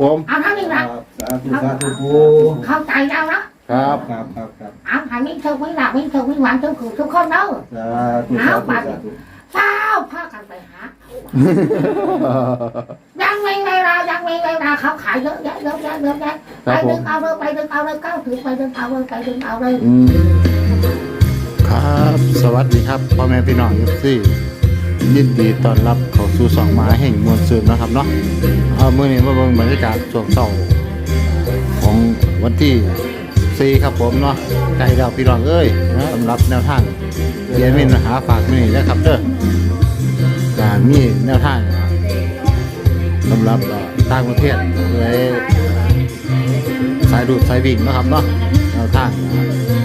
ผมเอาเท่านี้ครันะบสาธุสาธุปูเข้าใจแล้วนะครับครับครับครับเอาหายไม่เท่าไม่หลับไม่เท่าไม่หวานทุกคนทุกคนเนาะสาธุสาธุสาธุเช้าพากันไปหา ยังไม่เวลายังไม่เวลาเขาขายเยอะแยะเยอะแยะเยอะแยะคไปรับผดึมงเอาเลยไปดึงเอาเลยก้าวถึงไปดึงเอาเลยไปดึงเอาเลย อืมครับ สวัสดีครับพ่อแม่พี่น้องยุซี่ ยินดีต้อนรับเข้าสู่สองหมาแห่งมวลซืนนะครับเนาะเอามื่อนี้มาเบิ่งบรรยากาศช่วงเช้าของวันที่สี่ครับผมเนาะใกล้แล้วพี่น้องเอ้ยสำหรับแนวทางเยมินหาฝากมือนี้นะครับเด้อการมีแนวทางสำหรับต่างประเทศเลยสายดูดสายวิ่งนะครับเนาะแนวทาง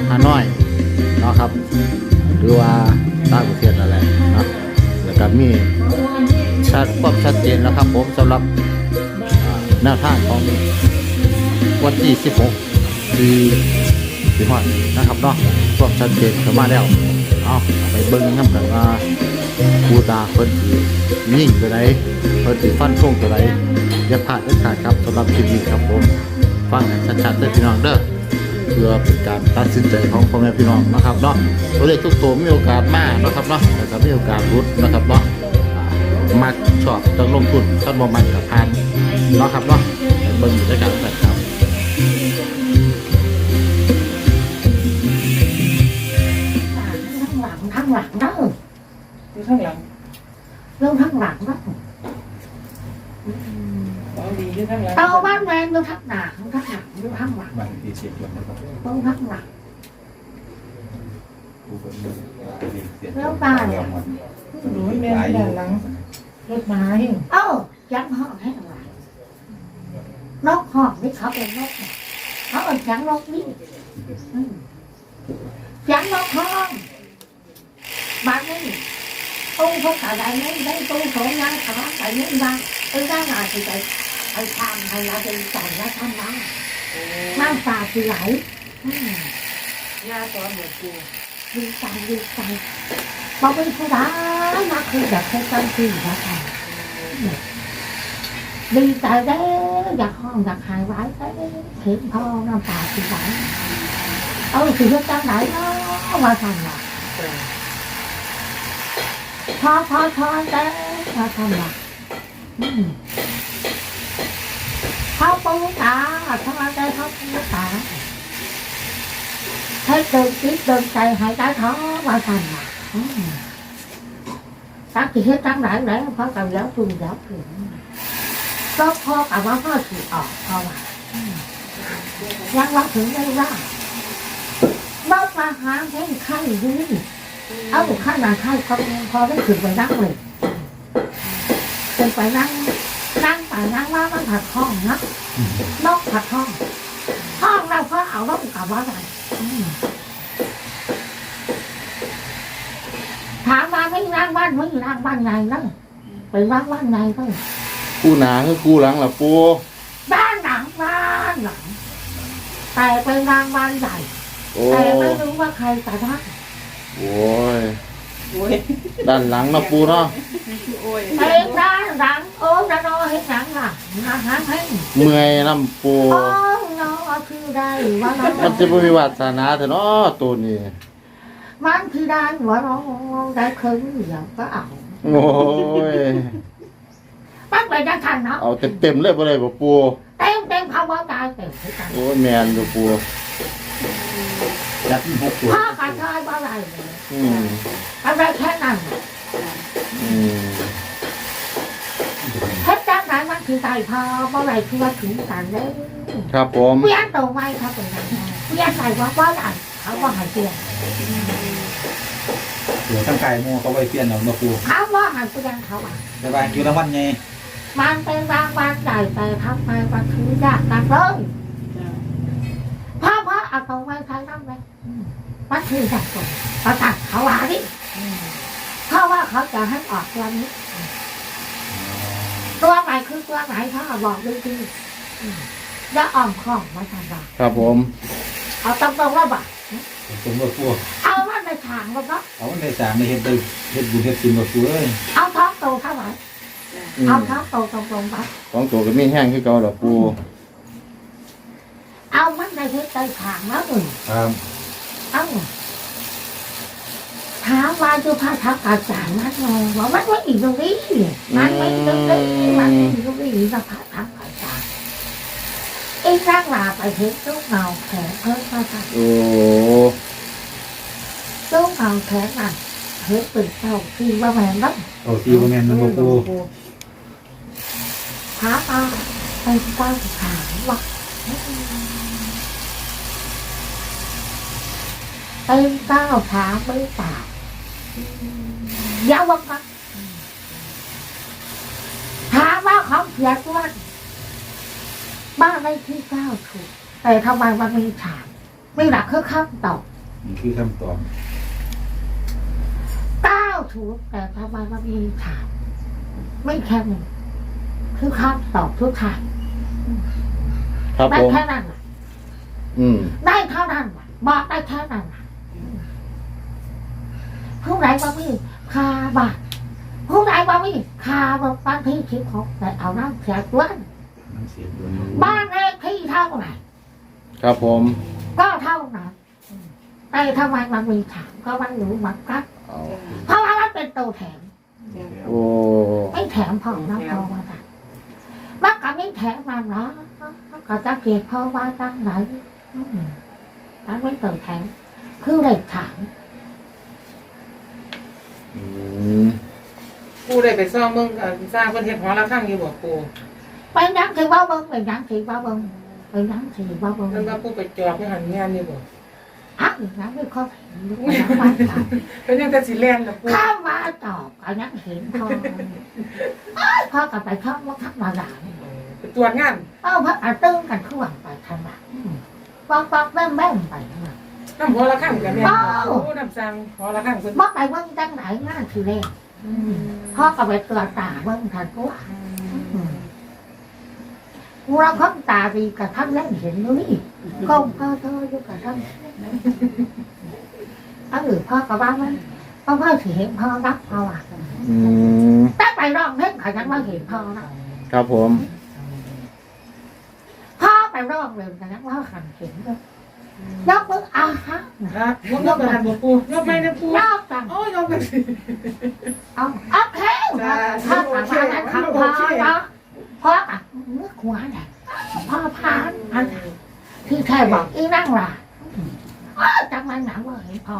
ฮานอยเนาะครับหรือว่าต่างประเทศอะไรเนาะ แล้วก็มีชัดความชัดเจนแล้วครับผมสำหรับอ่าแนวทางของวันที่ 16ที่ที่ฮอนะครับเนาะความชัดเจนเข้ามาแล้วเอาไปเบิ่งนำกันว่าคูตาเพิ่นสิยิ่งตัวใดเพิ่นสิฟันธงตัวใดอย่าพลาดเด็ดขาดครับสำหรับคลิปนี้ครับผมฟังให้ชัดๆเด้อพี่น้องเด้อ เพื่อเป็นการตัดสินใจของพ่อแม่พี่น้องนะครับเนาะตัวเลขทุกตัวมีโอกาสมากนะครับเนาะแต่ก็มีโอกาสรุดนะครับเนาะอ่ามักชอบต้องลงทุนต้นบ่มันกับพานเนาะครับเนาะให้เบิ่งอยู่ด้วยกันนะครับทั้งหลังทั้งหลังเนาะอยู่ข้างหลังเรื่องทั้งหลังเนาะของดีอยู่ข้างหลังเตาบ้านแมนเรื่องทั้งหนาทั้งทั้ง หลังเรื่องทั้งหลังบางทีเช็ควันนะครับเรื่องทั้งหลังปูคนนี้เสียแล้วตาเนี่ยหนูแม่นด้านหลังรถมาเองเอ้ายังห้องให้อะไรนกห้องนี่เขาเป็นนกเนี่ยเขาเป็นยังนกนี่อืมยังนกห้องบ้านนี่ตู้เขาขายได้ไม่ได้ตู้โถงยังขาไปนี่บ้างเออได้มาสิไปไปทางให้เราเป็นจ่ายแล้วทำน้ำ น้ำตาสิไหลอืมยาตอนหมดกูดีใจดีใจบอกเป็นผู้ร้ายมาคือแบบให้ตั้งที่นะคะดีใจเด้ออยากห้องอยากหายไว้เด้อเห็นพ่อน้ำตาสิไหลเอาสิเรื่องจังไหนเนาะมาทำละพอพอพอเด้อมาทำละอืมเขา อาจทำอะไรครับลูกตาให้เดินจิตเดินใจหายใจท้อมาสั่นมาตั้งจิตให้ตั้งหลายหล้วพอกับแล้วพึงแล้วพึงก็พอกับว่าพ่อสิออกพอว่ายังรัาถึงได้ว่าบ้ามาหาแค่ข้างยืนเอาข้างหน้าข้างเขาพอได้ถึงไปนั่งเลยเป็นไปนั่ง đây ra báo mà hàng cái khai gì áo một khai là khai con kho cái thử phải năng mình đừng phải năng năng phải năng nó nó thật kho nó nó thật kho kho đâu có ảo nó cả báo này ถามมาไม่ร่างบ้านไม่ร่างบ้านไงนั่นไปร่างบ้านไงก็กู้หนาคือกู้หลังล่ะปูบ้านหลังบ้านหลังแต่ไปร่างบ้านใหญ่โอ้แต่ไม่รู้ว่าใครจะได้โอ้ย โอ้ยด้านหลังเนาะปูเนาะโอ้ยไปร่างหลังโอ้ระนอเห็นหลังอะมาหาให้เมื่อยน้ำปูโอ้นอคือได้ว่าน้มันจะบ่มีวาสนาเถอะเนาะตัวนี้มันคือได้หัวน้องได้คืนเดี๋ยวก็เอาโอ้ยปั้นไปได้ทันเนาะเอาเต็มๆเลยบ่ได้บ่ปูเต็มเต็มเขาว่าตายเต็มให้กันโอ้ยแม่นอยู่ปู ยัดหกตัวพ่อกันชายว่าอะไรเลยอืมอะไรแค่นั้นอืมเพชรจ้างไหนมันคือใจพอเมื่อไรคือว่าถึงกันเลยครับผมเวียนตัวไม่ครับเป็นยังไงเวียนใส่ว่าว่าอะไรเขาว่าหายเตียนเดี๋ยวตั้งกายโมเขาไว้เปลี่ยนเอาเนาะปูเขาว่าหายเตียนเขาอะแต่บางคิวรางวัลไงมันเป็นรางวัลใหญ่แต่ทำไมมันคือยากกันเลยพ่อพ่อเอาตัวไว้ใช้น้ำเลยมันคือยากตัวประกาศเขาว่าดิเพราะว่าเขาจะให้ออกตัวนี้ ตัวไหนคือตัวไหนเขาบอกดูดีๆอย่าอ่อมข้องมาทำเราครับผม เอาตรงๆว่าบอกผมว่าปูเอาว่าในทางว่าเนาะเอาในสามในเฮ็ดได้เฮ็ดบุญเฮ็ดกินว่าปูเอ้ยเอาท้องโตเท่าไหร่จอืมเอาเท้าโตตรงๆไปสองตัวก็มีแห้งคือเก่าดอกปูเอามันในที่ใจถางแล้วหนึ่งครับ เอาถามว่าดูพระทักอาจารย์นัดไงว่ามันไม่อีกตรงนี้มันไม่ตรงนี้มันไม่อีกตรงนี้นะพระทักอาจารย์ไอ้ร่างลาไปเห็นตู้เงาแขนเพิ่มมาค่ะโอ้ตู้เงาแขนน่ะเห็นตึกเจ้าที่ว่าแม่นักเอาซีโมเมนต์มันบ่ปูถามมาไปตั้งถามว่า เป็นเก้าถามไม่ตายยาววังถามว่าเขาเขียนว่าบ้านเลขที่เก้าถูก แต่ทำไมมันมีถามไม่หลักคือคำตอบนี่คือคำตอบเก้าถูก แต่ทำไมมันมีถามไม่แค่หนึ่งคือคำตอบทุกทางครับได้ผมแค่นั้นน่ะอืมได้เท่านั้นน่ะบอกได้แค่นั้นน่ะ ผู้ใดว่ามีคาบาทผู้ใดว่ามีคาบาทบางที่คิดของแต่เอาน้ำเสียด้วนน้ำเสียงด้วยบ้านเลขที่เท่าไหร่ครับผม ก็เท่านั้นแต่ทำไมมันมีถามก็มันรู้มันกัดเอาเพราะว่ามันเป็นตัวแถมโอ้ไม่แถมพอนะพอมาจ้ะมันก็ไม่แถมมาเนาะมันก็จะเกียดพอว่าตั้งไหนอืมตั้งไม่เติมแถมคือเลขถาม อืม ปูได้ไปซ่อมเมืองเอ่อสร้างประเทศหอระฆังอยู่บ่ปูเป็นยังถือว่าเบิ้งเป็นยังถือว่าเบิ้งเป็นยังถือว่าเบิ้งมันว่าปูไปจอบไปหันงานอยู่บ่อะอย่างนั้นไม่ค่อยเห็นลูกน้ำมันค่ะเป็นยังแต่สิแล่นนะปูข้าวมาตอบอันนั้นเห็นพออ้าวพ่อกลับไปชอบว่าทักมาหลานไปตรวจงานเอ้าพักอาตึ้งกันทั่วไปทำไมปอกปอกแม่มแม่มไปทำไมน้ำหอระฆังกับแม่อ้าวโอ้น้ำสั่งหอระฆังเพิ่นบอกไปเบิ้งจังไหนงานทีแรก พ่อกลับไปเตือนตาเบิ้งทันตัวเราค้นตาดีกับท่านเล่นเห็นอยู่นี่ก้มก็เธออยู่กับท่านเออพ่อกับบ้านมันพ่อพ่อสิเห็นพ่อรักพ่ออะอืมแต่ไปร้องเพลงเขายังไม่เห็นพ่อนะครับผม พ่อไปร้องเลยแต่ยังว่าขันเห็นเลย ยกมืออาฮะครับยกยกกระดานบ่ปูยกไม่นะปูยกจังโอ้ยยกไปสิเอาโอเคพ่อกับบ้านนั้นเขาพ่อเนาะพ่อกับเมื่อขวาเนี่ยพ่อพานอันที่แท้บอกอีนั่งล่ะอ้าวจังมันหนังว่าเห็นพ่อ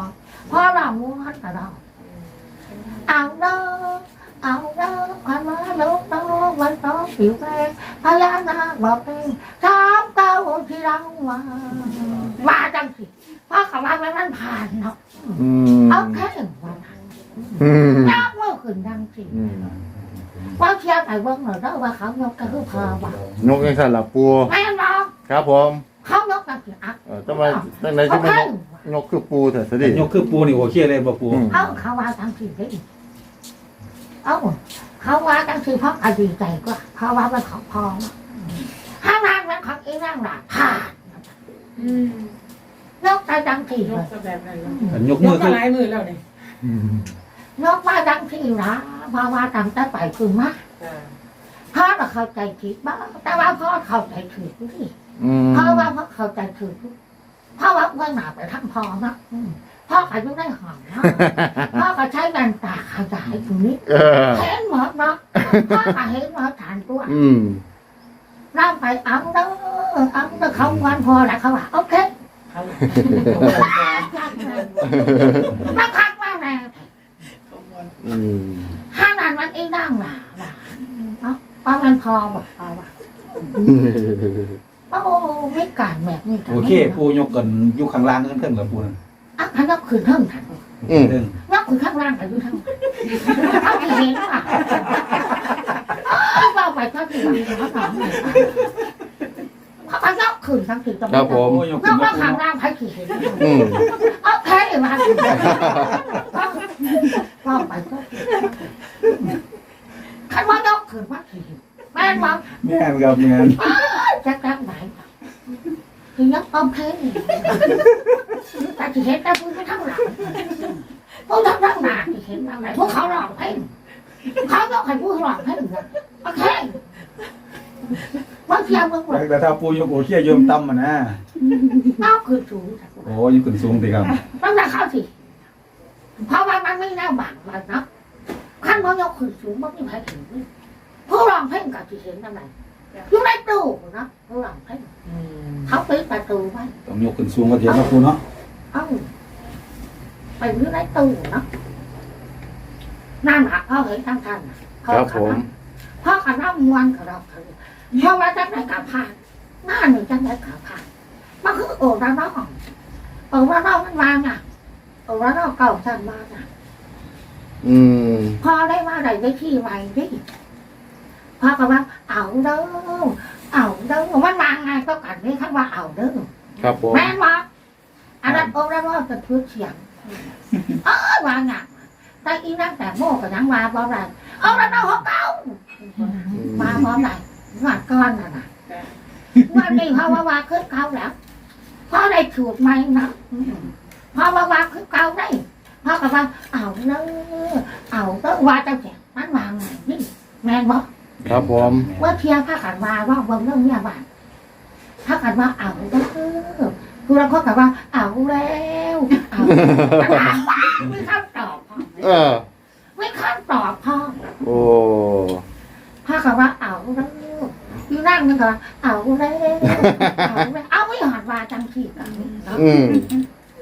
พ่อเราม้วนกับเราเอาเด้อ เอาเด้อความมาลูกน้องวันน้องผิวแดงพญานาคบอกเองสามเก้าที่เรามาว่าจังสิพ่อกับว่ามันผ่านเนาะอืมเอาแค่หนึ่งวันอืมยากเมื่อคืนดังสิอืมว่าเชียร์ไอ้เบิ้งหน่อยเด้อว่าเขายกกระหือพอว่ะนกยังสั่นละปูแม่นบอครับผมเขายกกระหืออะเออทำไมตั้งไหนเขาที่ไม่แค่นกนกคือปูเถอะสิยกคือปูนี่โอเคเลยบ่ปูอืม เอาเขาว่าจังสิได้ เอาเขาว่าจังสิเพราะอดีตใจกว่าเพราะว่ามันของพอเนาะห้างานมันของอีร่างหลักผ่านอืมนกตาจังทียเลกยซะแบบนั้นเนาะอันยกยมืกอมาคือหลายมือแล้วนี่อืมนกมาจังทีนะเพราะว่าตั้งแต่ไปคือมาจ้าพ่อเราเข้าใจผิดบ้างแต่ว่าพ่อเข้าใจถูกที่อืมเพราะว่าพ่อเข้าใจถูกเพราะว่าเมื่อหนาไปทั้งพ่อนะอืม พ่ออายุได้หอมนะพ่อก็ใช้แว่นตาขยายตรงนี้เออ เห็นหมดเนาะพ่อก็เห็นหมดฐานตัวอืม ร่างไปเอาเด้อเอาเด้อเขาวันพอแล้วเขาว่าโอเคเขามาคักมาแน่อืม ห้านั้นมันอีนั่งหล่ะว่ะเนาะว่ามันพอบอกพอว่ะโอ้ไม่การแบบนี้กันโอเคปูยกกันอยู่ข้างล่างกันเพิ่นกับปูนั่น อะพันยกขึ้นเท่งทันอืมเรื่องยกขึ้นข้างล่างไปดูทั้งเขาไม่เห็นว่ะเอ้ยว่าไปก็คือว่าเขาถามเลยเขาไปยกขึ้นทั้งสี่ตรงครับผมโอ้ยกยขึ้นกบ่ว่าปูข้างล่างใครขี่เห็นอืมโอเคมาว่าไปก็คันว่ายกขึ้นว่าขี่แม่นบอกแม่นครับแม่น chắc chắn vậy thì nhất không thế ta chỉ hết ta vui cái thắng lại vui thắng thắng nào thì hiện ra lại vui khó lòng thế khó có phải vui lòng thế เทียมมึงหมดแต่ถ้าปูยกโอเคโยมต่ำอะนะนอกคือสูงโอ้ยขึ้นสูงติครับต้องจะเข้าสิเพราะว่ามันไม่แน่บังมันเนาะขั้นมันยกคือสูงมันไม่ใครเห็นผู้ร้องเพลงกับที่เห็นนั่นแหละอยู่ในตู้เนาะผู้ร้องเพลงเขาปิดประตูไว้ต้องยกขึ้นสูงกว่าเทียมนะปูเนาะเอ้า ไปอยู่ในตู้เนาะนั่นหะเขาเห็นทั้งท่านน่ะครับผมพ่อกับน้ำมวนกับเราคือเพราะว่าจังไหนกับผ่านหน้าหนึ่งจังไหนกับผ่านมันคือโอ้ระนองโอ้ระนองมันวางอะโอ้ระนองเก่าจังมากอะอืมพอได้ว่าได้ได้ที่ใหม่ดิพ่อก็ว่าเอาเด้อเอาเด้อมันวางไงก็กันนี่คำว่าเอาเด้อครับผมแม่นว่าอันนั้นโอ้ระนองจะพูดเสียง เออวางอะแต่อีนั่งแต่โม่กับยังว่าบ่ไรเอาระนองของเก่ามาพร้อมไหนงานก้อนน่ะนะงานนี้เพราะว่าว่าขึ้นเขาแล้วเพราะได้ถูกไหมนะอืมเพราะว่าว่าขึ้นเขาได้เพราะกับว่า เอาเนอะเอาเนอะว่าจังแก่มันวางไงนี่แม่นบอกครับผมเมื่อเทียบถ้ากันว่าว่าเบิ่งเรื่องเนี้ยบ้านถ้ากันว่าเอาเนอะคือเราเขากับว่าเอาแล้วเอาไม่คำตอบพ่อเออ ไม่คำตอบพ่อโอ้ถ้าคำว่าเอาแล้วอยู่นั่งนึงก็เอาแล้วเอาแล้วเอาไม่หันว่าจังที่กันนี่เนาะอืม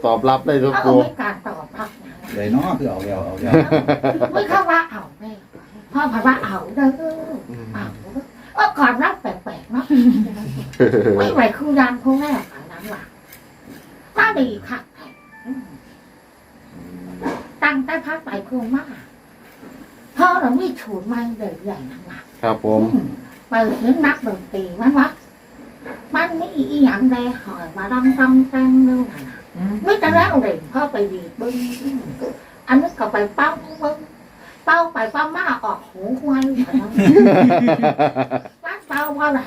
ตอบรับได้ทุกเอาปูไม่การตอบรับนะเลยเนาะคือเอาแล้วเอาแล้วไม่เข้าว่าเอาแม่พ่อพันว่าเอาเด้อเอาเออก่อนรับแปลกๆเนาะไม่ไหวคือยามคงแรกอันนั้นล่ะ มาดีค่ะอืมตั้งแต่พักไปคงมากพ่อเราไม่ฉูดไม่เลยใหญ่นักหนักครับผมเปิดเสียงนักดนตรีมันวะมันไม่อีหยังเลยหอยมาดำดำแตงเรื่องน่ะนะไม่แต่แล้วเด็กเข้าไปดีดบึ้งอันนี้ก็ไปเป้าบึ้งเป้าไปเป้ามาออกหูควันเถอะนะวัดเป้าว่าอะไร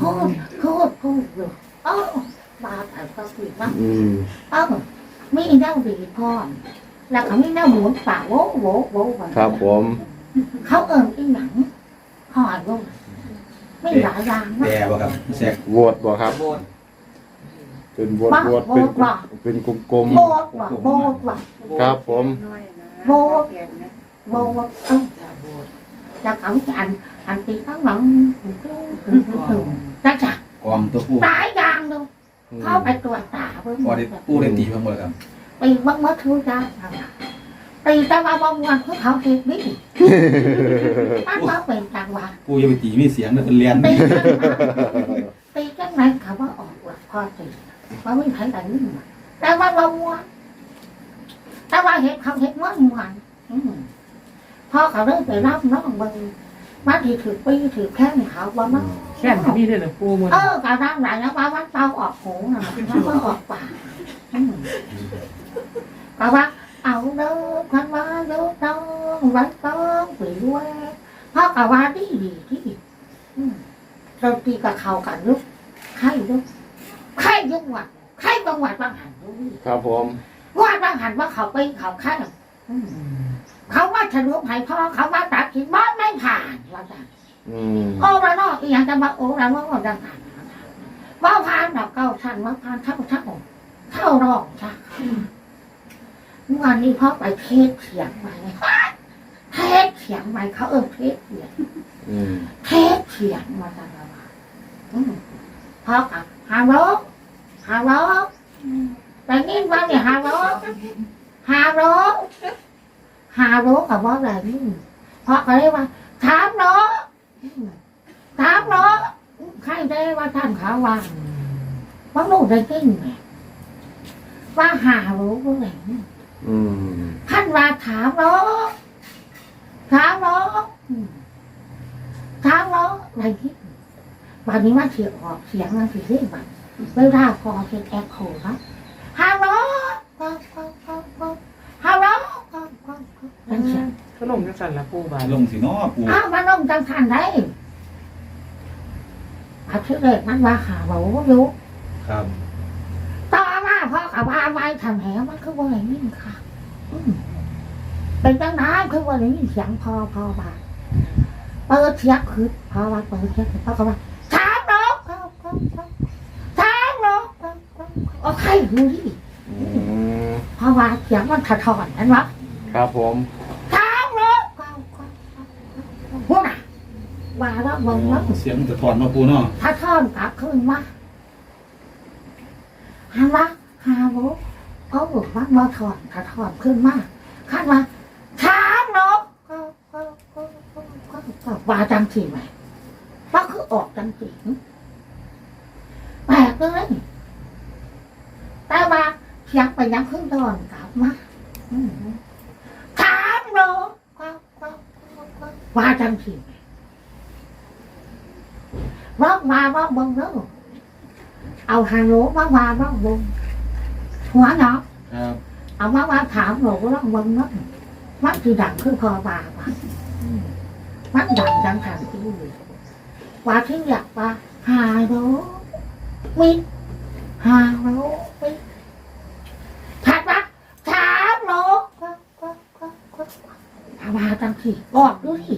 พูดพูดพูดอยู่เอ อมาแต่ก็ผิดว่าอืมเออมีแนวดีพร้อมแล้วก็มีแนวหมุนป่าโว้โว้โว้ไว้ครับผมเขาเอิญอีหยังหอยลงไม่หลายอย่างนะแย่บ่ครับแซกโหวตบ่ครับเป็นโหวตบ้าโหวตเป็นโหวตว่ะเป็นกลมโบดว่ะโบดว่ะ ๆครับผม โบดโบดเออแล้วเขาจะอันอันตีข้างหลังจักจักกองตัวปูหลายอย่าง เลยอืมเข้าไปตรวจตาเพิ่งพอได้ปูได้ตีเพิ่มหมดครับตีบังมัดทุจ้าตีแต่ว่าบางวันเขาเขาเก็บนี่มันว่าเป็นจังหวะปูอย่าไปตีมีเสียงนะเป็นเรียนตีจังไหนตีจังไหนเขาว่าออกหลักพอตีว่าไม่ใช่แต่นี่แต่ว่าบางวันแต่ว่าเห็นเขาเห็นว่าวันอืมพอเขาเริ่มไปรับน้องมึงมาถือถือปีถือแค่เขาว่ามัน แค่นมีด้วยเหรอปูมันเออการร่างไหนแล้วว่าวันเตาออกโหูนะแล้วก็ออกปากอืมก็ว่าเอาเด้อพันว่าเด้อต้องไว้ต้องไปด้วยเพราะกับว่าดีดีที่อืมเราตีกับเขากันลูกใครลูกใครจังวัดใครจังหวัดบางหันลูกครับผมว่าบางหันว่าเขาไปเขาข้างอืมเขาว่าฉลุให้พ่อเขาว่าตัดสินบ้านไม่ผ่านว่าจัง โอ้ระนอกอีหยังจะมาโอ้ระนอกดังหันว่าผ่านดอกเก้าชั้นว่าผ่านเท่าเท่าเท่ารองจ้ะเมื่อวานนี้พ่อไปเทศเสียงใหม่เทศเสียงใหม่เขาเออเทศเสียงเทศเสียงมาจังเลยว่อืมพ่อกับฮาโลฮาโลแต่นี่ว่าเนี่ยฮาโลฮาโลฮาโลกับว่าอะไรนี่พ่อก็เลยว่าถามโลถามโลใครได้ ว่าท่านเขาว่าว่าหนูได้กินไหมว่าหาโลว่าไงอืมท่านว่าถามโลถามโลอืมถามโลอะไรที่วันนี้ว่าเสียงออกเสียงมันสิเรื่องแบบเวลาพอเสียงแอคโคนะฮัลโหลก็ก็ก็ก็ฮัลโหลก็ก็ก็เป็นเสียงก็ลงจังสันละปูบาดลงสิเนาะปูอ้าวมันลงจังทันได้ อาทิตย์เด็กมันว่าหาโหลอยู่ครับต่อมาพ่อกับว่าไว้ทำแหมันคือว่าอย่างนี้ค่ะอืมเป็นจังไงคือว่าอย่างนี้เสียงพอพอบาเปิดเสียงคือพอว่าเปิดเสียงคือพ่อก็ว่าถามโลทางโลกโอเคดูดิอืมเพราะว่าเสียงมันถะทอนนั่นวะครับผม ทางโลกพูดอะ ว่าแล้วมึงแล้วเสียงสะท้อนมาปูเนาะถะทอนกลับขึ้นมาหันละฮาโลกเขาบอกว่ามาถอนถะทอนขึ้นมาขั้นว่าทางโลกก็ก็ก็ก็ก็ก็ว่าจังสิไหมว่าคือออกจังสิแปลกเลยแต่ว่าเสียงไปยังขึ้นตอนกลับมาอืมถามโลกก็ก็ก็ก็ว่าจังสิ ร้องมาร้องบงเด้อเอาฮาโลมาว่าร้องบงหัวเนาะครับเอามาว่าถามโลกร้องบงเนาะมันคือดังคือพอบาว่ะอืมมันดังดังทางที่ว่าที่อยากว่าฮาโลวินฮาโลวินถัดมาถามโลกก็ก็ก็ก็ถามมาจังสิออกดูสิ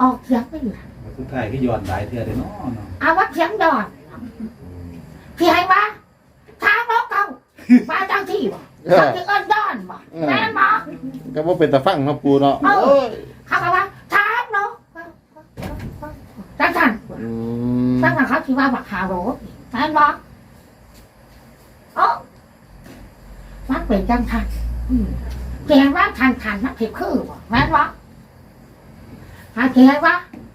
ออกเสียงไม่อยู่ สุดท้ายก็ย้อนหลายเทื่อเลยเนาะเนาะเอาว่าเสียงดอนที่ให้มาทางรถเก่ามาจังที่บ่เอจังอที่เอิ้นดอนบ่แม่นบ่ก็บ่เป็นตาฟังเนาะปูเนาะเออโอ้ยเขาก็ว่าทางรถจังสันอืมจังสันเขาคิดว่าบักหาโรถแม่นบ่เอ้ามันเป็นจังทันอืมเขียนว่าทันทันมันผิดคือบ่แม่นบ่หาเขียนว่าทางรถเก่า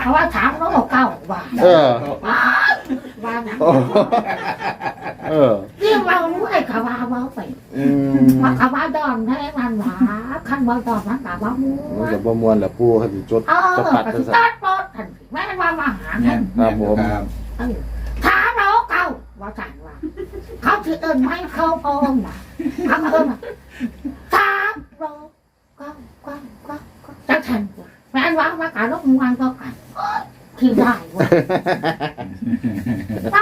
เขาว่าทางรถเก่าว่าเออว้าวว่าหนังโอ้เออเรียกเรารู้ไอ้ขาวาว่าไปอืมว่าขาวาดอนให้มันหวาขั้นว่าดอนมันแบบว่ามูมันก็บ่ม่วนแหละปูเขาสิจดเออจะปัดไปจังซั่นตัดรถทันทีแม่ว่ามาหาเนี่ท่ายนครับผมครับเออถามเราเก่าว่าจันว่าเขาถือเอิญไม่เข้าโปงว่ะเขาเอิญถามเราเก่าเก่าเก่าเก่าจะทันว่ะ แม่ว่าว่าการรถมันก็กันเอ้ยที่ได้ว่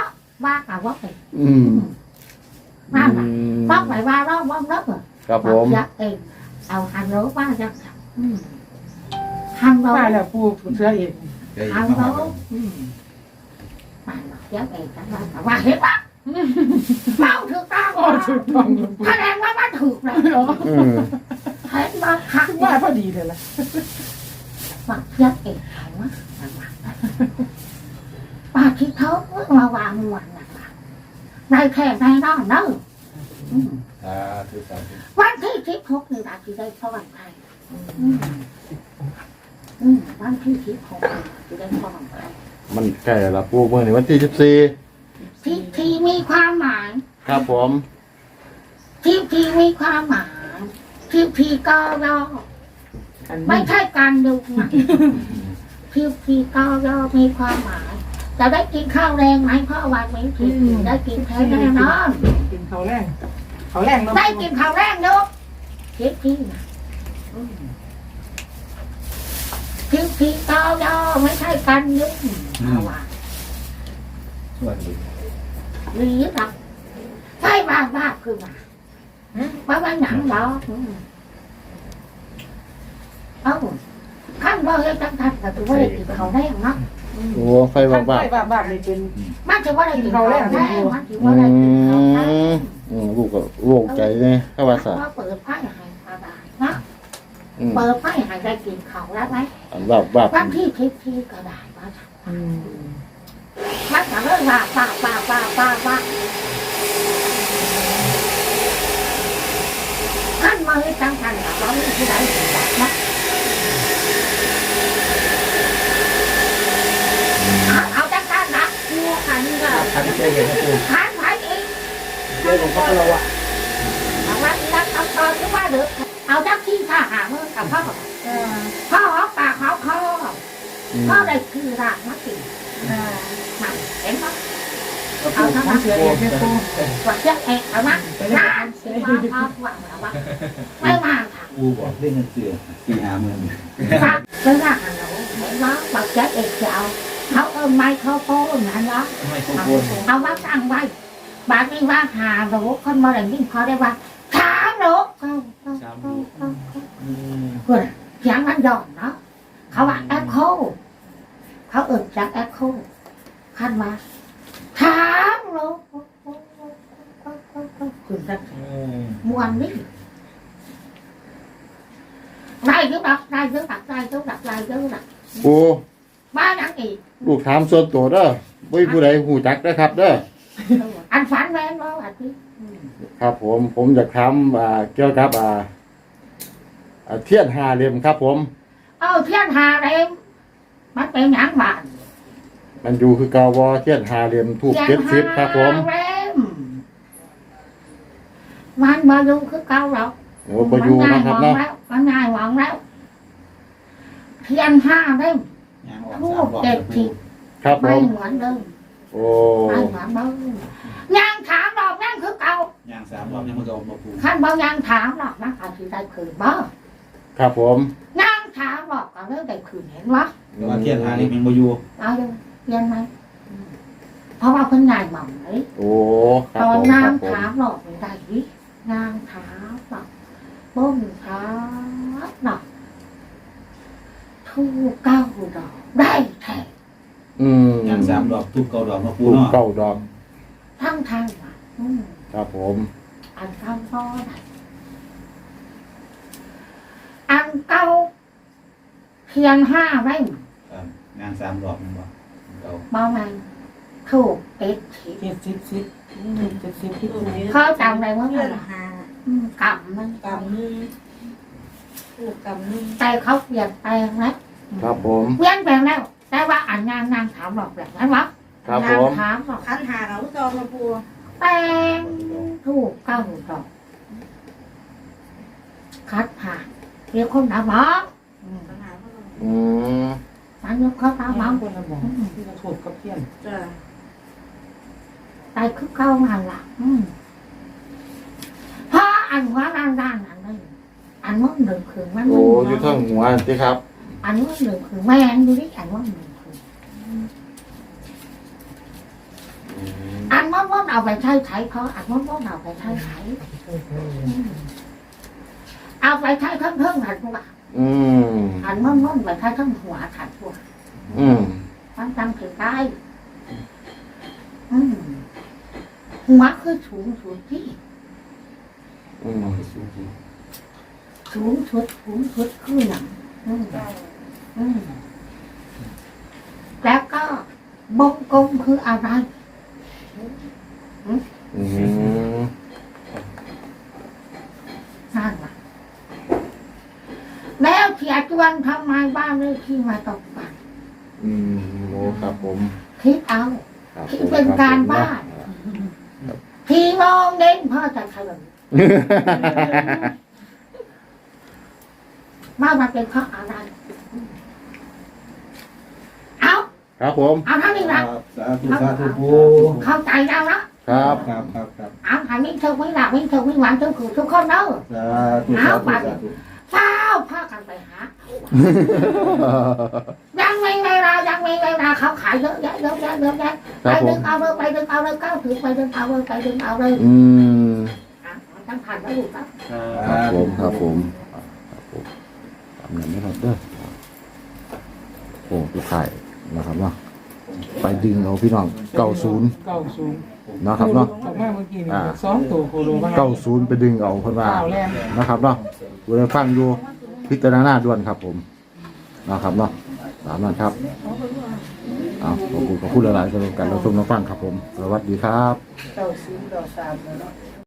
ะว่ากันว่าไปอืมว่าไปอืมว่าไปว่าเราว่าเลิกครับผม ยักเองเอาฮันโรว่าจังอืมฮันโรมาแล้วปูเสือเองเดี๋ยวอีฮักนมาโรหอดอืมมาหรอกยักเองจังว่าแต่ว่าเห็นปะเมาถูกต้องโอ้ถูกต้องอยู่ปูแสดงว่ามันถูกแล้วอืมเห็นมาหักว่าว่าพอดีเลยล่ะ ว่ายักเองเอาวะปาที่เขามาวางวันนักๆในแค่ในนอกเนอะอืมสาธุสาธุวันที่สิบหกนี่เราจะได้สวรรค์ไทยวันที่สิบหกจะได้สวรรค์ไทยมันใกล้ละปูเมื้อนี้วันที่ที่ที่มีความหมาย ครับผมที่ที่มีความหมายที่ที่ก็รอ ไม่นี้ใช่การดูหนังที่ที่ก็รอมีความหมายจะได้กินข้าวแรงไหมเพราะวันนี้ที่ได้กินแท้แน่นอนกินเขาวแรงเขาวแรงเนาะได้กินข้าวแรงเนาะที่ที่นะอืมที่ที่ก็รอไม่ใช่การยุ่งเอาว่าส่วนดีหรือหลับใช่บ้าบ้าคือว่าบ้าบ้าหนังเหรออืม เอ้าขั้นว่าเฮ้ยตั้งทันแต่ตัวได้กินเขาวแรงเนาะโอ้ไฟท่าบ้านไปบ้าบ้าบ้าเลยเป็น มันถือว่าได้กินเขาวแรงมันถือว่าอืได้กินเขาวแรงมอืมลูกก็โล่งใจเลยเข้าว่าซะว่าเปิดไพ่ให้มาได้นะอืมเปิดไพ่ให้ได้กินเขาวแล้วไหมอันบ้าบ้าวันที่ทิพที่ก็ได้ว่าอืมมันจะเริ่มว่าป้าป้าป้าป้าป้าขั้นมาให้ตั้งทันกับเราที่ไหนนะเอา เอาจังกันนะดูขันก็ท่านเจ๊เห็นนะปูขันไว้เองเจ๊หลวงพ่อเราอะเอาไว้รักเอาตอนที่ว่าเดือเอาจักที่ข้าหามือกับพ่ออ่าพ่อหอปากหอคออืมพ่อได้คือรากมากินอ่ามาเห็นไหมเอาทั้งเสือเองแม่ปูว่าเจ๊เองเอามาไปเลยน้ำสิมาพ่อหวังแล้วว่าไม่มาค่ะปูบอกเล่นเงินเสือสี่ห้าหมื่นครับเป็นรากอันนู้นเห็นไหมบอกเจ๊เองจะเอา เขาเออไม้เขาโป้นั่นเนาะไม่โคเอาโคนเอามาตั้งไว้บาดนี้ว่าหาโหลคนมาเลยยิ่งพอได้ว่าถามโหลก็ก็ก็ก็อืมเพื่อนเสียงมันดอนเนาะเขาว่าแอคโคเขาเอิ่นจากแอคโคขั้นมาถามโลกคุณจะมวนนี่ได้เยอะดักได้เยอะดักได้เยอะดักได้เยอะดักปู มาอย่างอีกลูกถามส่วนตัวเด้อบ่มีผู้ใดหูจักเด้อครับ เด้ออันฝันแม่นว่าอันนี้ครับ ผมผมอยากถามอ่าเกี่ยวกับอ่าอ่าเทียนหาเหลี่ยมครับ ผม เออเพี้ยนหาเร็มมันเป็นหยังบานมันอยู่คือเกาวอเทียนหาเหลี่ยมถูกเจ็ดสิบครับ ผมเร็มมันมาดูคือเก่าแล้วโอ้บ่อยู่นะครับเนาะ มันง่ายหวังแล้วเพียนห้าเล่ม ยางออกสามรอบนะปูครับผไม่มเหมือนเดิมโอ้ไม่เหมือนเดิมยังถามดอกนั่นคือเก่ายางสามรอบยังมันก็ออกมาปูขั้นบ่ยังถามหรอกนะอาจจะได้คืนบ่ครับผมยังถามหรอกก็เรื่องได้คืนเห็นวะแต่ว่าเทียนหานี่มันมาอยู่เอาเลยเรียนไหมเพราะว่าเพิ่นง่ายหม่อมเลยโอ้ครัตบอผนมคนารังบผมถามหรอกไม่ได้วินางถามหรอกบ้มถามหรอกทูกเก้าดอกได้แท้ อืม ยางสามรอบทุบ เก้าดอกมาปูลูกเนาะเก้าดอก ทั้งทางว่ะอืมครับผม อันทำพ่อได้อันเก้าเพียงห้าไว้ครับยางสามรอบมันบ่เก้าเบามันถูกเอ็ดทีเจ็ดสิบสิบเจ็ดสิบที่ปูเขาจำได้ว่าเพื่ไงอนล่ะหาอืมกำมันกำนึงผูกกำนึงแต่เขาเปลี่ยนแปลงแล้ว ครับผมเปลี่ยนแปลงแล้วแต่ว่าอันงานนางถามหรอกแบบนั้นวะ ครับนาผงมถามหรอกคันหาเราจองมาปูแปลงถูกเก้าดอกคัดผ่านเรียกคนตาบอดอืมคันหาเขาลงอืมมันยกเขาตาบอดคนละบอกที่เราถูกกับเพี้ยนจ้ะตายคือเก้ามันละอืมเพราะอันว่าด้านด้านอันนี้อันว่าหนึ่งคือมันโอ้อยู่เทั้งหัวสิครับ อันว่าหนึ่งคือแม่นดูดิอันว่าหนึ่ง ออันว่าว่าเอาไปใช้ใช้เพราะอันว่าว่าเอาไปใช้ใช้อืมเอาไปใช้ทั้งเพิ่งหันตัวอืมหันว่าว่าไปใช้ทั้งหัวขันตัวอืมมันจำถึงได้อืมหัวคือสูงสุดที่อืมสูงสุดสูงสุดคือหนังอืมเก้าอืมแล้วก็บงกลมคืออะไร อืมนั่นว่ะแล้วเขียจวนทำไมบ้านเลขที่มาตกกันอืมโอ้ครับผมคิดเอา ครับคิผดมเป็นการบ้าน ทีมองเน้นพ่อจะเฉลิมว่ามันเป็นเพราะอะไร เอา ครับผม เอาเท่านี้ครันะบสาธุสาธุปูเข้าใจแล้วนะครับ ครับครับครับเอาหันมิ่งเธอไม่หลับมิ่งเธอไม่หวานทุกขู่ทุกคนเนอะสาธุสาธุสาธุเฝ้าพ่อกันไปหา ยังไม่เวลายังไม่เวลาเขาขายเยอะแยะเยอะแยะเยอะแยะคไปรับผดึม งเอาเลยไปดึงเอาเลยก้าวถือไปดึงเอาเลยไปดึงเอาเลยอืม อะต้องผ่านแล้วอยู่ครับครับผมครับผมครับผมทำเงินไม่ครับเด้อโอ้ลูกไข่ นะครับเนาะไปดึงเอาพี่น้องเก้าศูนย์เก้าศูนย์นะครับเนาะออกมาเมื่อกี้นี่อ่าสองตัวโคโลมาเก้าศูนย์ไปดึงเอาเพิ่นว่าเก้าแรงนะครับเนาะดูแลฟังอยู่พิจารณาด่วนครับผมนะครับเนาะตามนั้นครับเอาขอบคุณขอบคุณหลายๆสำหรับการรับชมรับฟังครับผม สวัสดีครับเก้าศูนย์เก้าสามเลยเนาะ